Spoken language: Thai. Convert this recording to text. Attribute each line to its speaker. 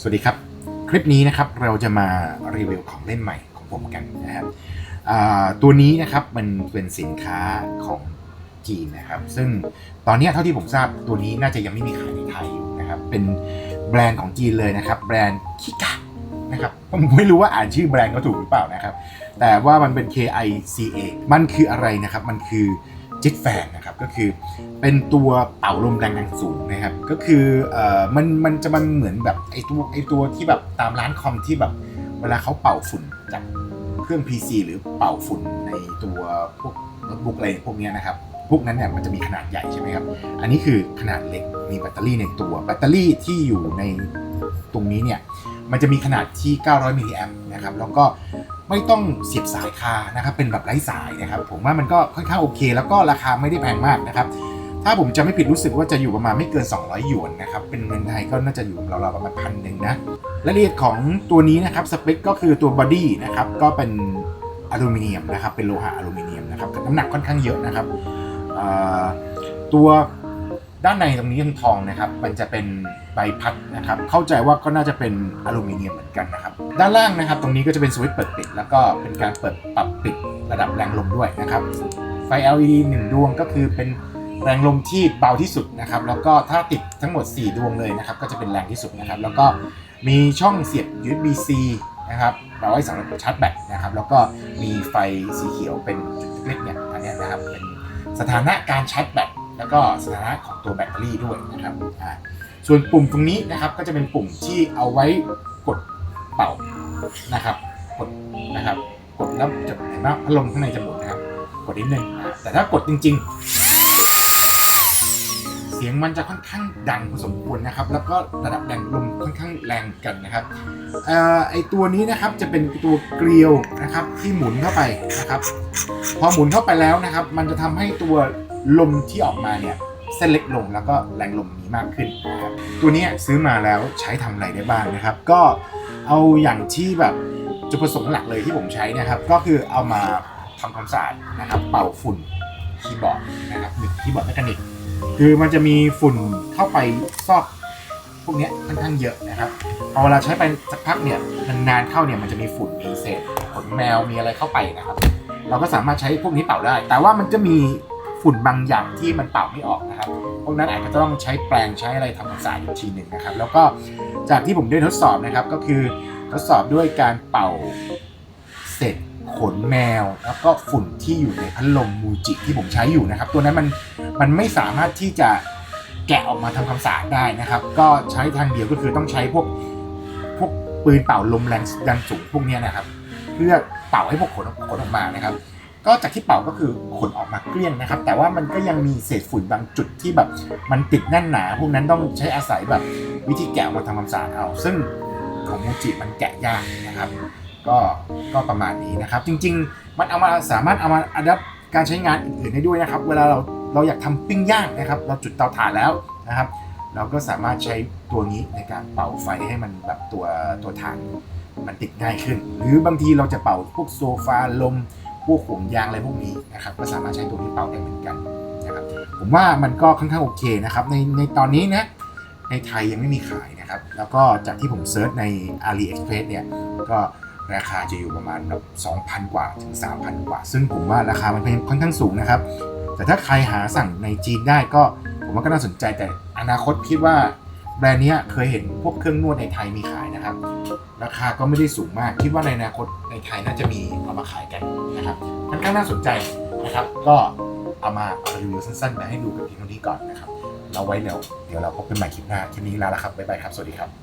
Speaker 1: สวัสดีครับ คลิปนี้นะครับเราจะมารีวิวของเล่นใหม่ของผมกันนะครับตัวนี้นะครับมันเป็นสินค้าของจีนนะครับ ซึ่งตอนนี้เท่าที่ผมทราบตัวนี้น่าจะยังไม่มีขายในไทยอยู่นะครับ เป็นแบรนด์ของจีนเลยนะครับ แบรนด์คิกะนะครับผมไม่รู้ว่าอ่านชื่อแบรนด์เขาถูกหรือเปล่านะครับ แต่ว่ามันเป็น K I C A มันคืออะไรนะครับ มันคือจิตแฟนนะครับ ก็คือเป็นตัวเป่าลมแรงดันสูงนะครับ ก็คือเอ่อมันมันจะมันเหมือนแบบไอตัวไอตัวที่แบบตามร้านคอมที่แบบเวลาเขาเป่าฝุ่นจากเครื่อง PC หรือเป่าฝุ่นในตัวพวกโน้ตบุ๊กอะไรพวกนี้นะครับพวกนั้นเนี่ยมันจะมีขนาดใหญ่ใช่ไหมครับ อันนี้คือขนาดเล็กมีแบตเตอรี่ในตัว แบตเตอรี่ที่อยู่ในตรงนี้เนี่ยมันจะมีขนาดที่ 900 มิลลิแอมป์นะครับ แล้วก็ ไม่ต้องเสียบสายคานะครับเป็นแบบไร้สายนะครับผมว่ามันก็ค่อนข้างโอเค แล้วก็ราคาไม่ได้แพงมากนะครับถ้าผมจะไม่ผิดรู้สึกว่าจะอยู่ประมาณไม่เกิน 200 หยวนนะครับ เป็นเงินไทยก็น่าจะอยู่ราวๆประมาณพันหนึ่งนะรายละเอียดของตัวนี้นะครับสเปคก็คือตัวบอดี้นะครับก็เป็นอลูมิเนียมนะครับเป็นโลหะอลูมิเนียมนะครับน้ำหนักค่อนข้างเยอะนะครับตัว ด้านในตรงนี้ยังทองนะครับ มันจะเป็นใบพัดนะครับ เข้าใจว่าก็น่าจะเป็นอลูมิเนียมเหมือนกันนะครับ ด้านล่างนะครับ ตรงนี้ก็จะเป็นสวิตช์เปิดปิด แล้วก็เป็นการเปิดปรับปิดระดับแรงลมด้วยนะครับ ไฟ LED 1 ดวงก็คือเป็นแรงลมที่เบาที่สุดนะครับ แล้วก็ถ้าติดทั้งหมด 4 ดวงเลยนะครับ ก็จะเป็นแรงที่สุดนะครับ แล้วก็มีช่องเสียบ USB-C นะครับเอาไว้สำหรับชาร์จแบตนะครับ แล้วก็มีไฟสีเขียวเป็นจุดเล็กๆเนี่ยอันนี้นะครับ เป็นสถานะการชาร์จแบต แล้วก็สถานะของตัวแบตเตอรี่ด้วยนะครับอ่าส่วนปุ่มตรงนี้นะครับก็จะเป็นปุ่มที่เอาไว้กดเป่านะครับกดนะครับกดแล้วจะเห็นว่าพัดลมข้างในจะหมุนนะครับ กดนิดนึงแต่ถ้ากดจริง ๆ เสียงมันจะค่อนข้างดังพอสมควรนะครับ แล้วก็ระดับแรงลมค่อนข้างแรงกันนะครับออไอตัวนี้นะครับจะเป็นตัวเกลียวนะครับที่หมุนเข้าไปนะครับ พอหมุนเข้าไปแล้วนะครับ มันจะทำให้ตัว ลมที่ออกมาเนี่ยเส้นเล็กลงแล้วก็แรงลมมีมากขึ้นนะครับตัวนี้ซื้อมาแล้วใช้ทำอะไรได้บ้างนะครับ ก็เอาอย่างที่แบบจุดประสงค์หลักเลยที่ผมใช้นะครับ ก็คือเอามาทำความสะอาดนะครับ เป่าฝุ่นคีย์บอร์ดนะครับหรือคีย์บอร์ดแมคานิกคือมันจะมีฝุ่นเข้าไปซอกพวกนี้ค่อนข้างเยอะนะครับพอเวลาใช้ไปสักพักเนี่ยนานๆเข้าเนี่ยมันจะมีฝุ่นมีเศษขนแมวมีอะไรเข้าไปนะครับ เราก็สามารถใช้พวกนี้เป่าได้ แต่ว่ามันจะมี ฝุ่นบางอย่างที่มันเป่าไม่ออกนะครับพวกนั้นอาจจะต้องใช้แปรงใช้อะไรทำความสะอาดอีกทีหนึ่งนะครับ แล้วก็จากที่ผมได้ทดสอบนะครับก็คือทดสอบด้วยการเป่าเศษขนแมว แล้วก็ฝุ่นที่อยู่ในพัดลมมูจิที่ผมใช้อยู่นะครับ ตัวนั้นมันมันไม่สามารถที่จะแกะออกมาทำความสะอาดได้นะครับ ก็ใช้ทางเดียวก็คือต้องใช้พวกพวกปืนเป่าลมแรงดันสูงพวกนี้นะครับ เพื่อเป่าให้พวกขนขนออกมานะครับ ก็จากที่เป่าก็คือขนออกมาเกลี้ยงนะครับ แต่ว่ามันก็ยังมีเศษฝุ่นบางจุดที่แบบมันติดแน่นหนา พวกนั้นต้องใช้อาศัยแบบวิธีแกะมาทำความสะอาดเอา ซึ่งของมูจิมันแกะยากนะครับ ก็ก็ประมาณนี้นะครับ จริง ๆ มันเอามาสามารถเอามาอัดการใช้งานอื่นๆได้ด้วยนะครับ เวลาเราเราอยากทำปิ้งย่างนะครับ เราจุดเตาถ่านแล้วนะครับ เราก็สามารถใช้ตัวนี้ในการเป่าไฟให้มันแบบตัวตัวถ่านมันติดง่ายขึ้น หรือบางทีเราจะเป่าพวกโซฟาลม พวกห่วงยางอะไรพวกนี้นะครับก็สามารถใช้ตัวนี้เป่าได้เหมือนกันนะครับผมว่ามันก็ค่อนข้างโอเคนะครับในในตอนนี้นะในไทยยังไม่มีขายนะครับ แล้วก็จากที่ผมเซิร์ชใน AliExpress เนี่ยก็ราคาจะอยู่ประมาณแบบ2,000 กว่าถึง 3,000 กว่า ซึ่งผมว่าราคามันค่อนข้างสูงนะครับ แต่ถ้าใครหาสั่งในจีนได้ก็ผมว่าก็น่าสนใจแต่อนาคตคิดว่า แบรนด์นี้เคยเห็นพวกเครื่องนวดในไทยมีขายนะครับ ราคาก็ไม่ได้สูงมาก คิดว่าในอนาคตในไทยน่าจะมีเอามาขายกันนะครับค่อนข้างน่าสนใจนะครับ ก็เอามารีวิวสั้นๆมาให้ดูกับทีมนี้ก่อนนะครับ เราไว้เดี๋ยวเดี๋ยวเราพบกันใหม่คลิปหน้าคลิปนี้ลาแล้วครับบ๊ายบายครับ สวัสดีครับ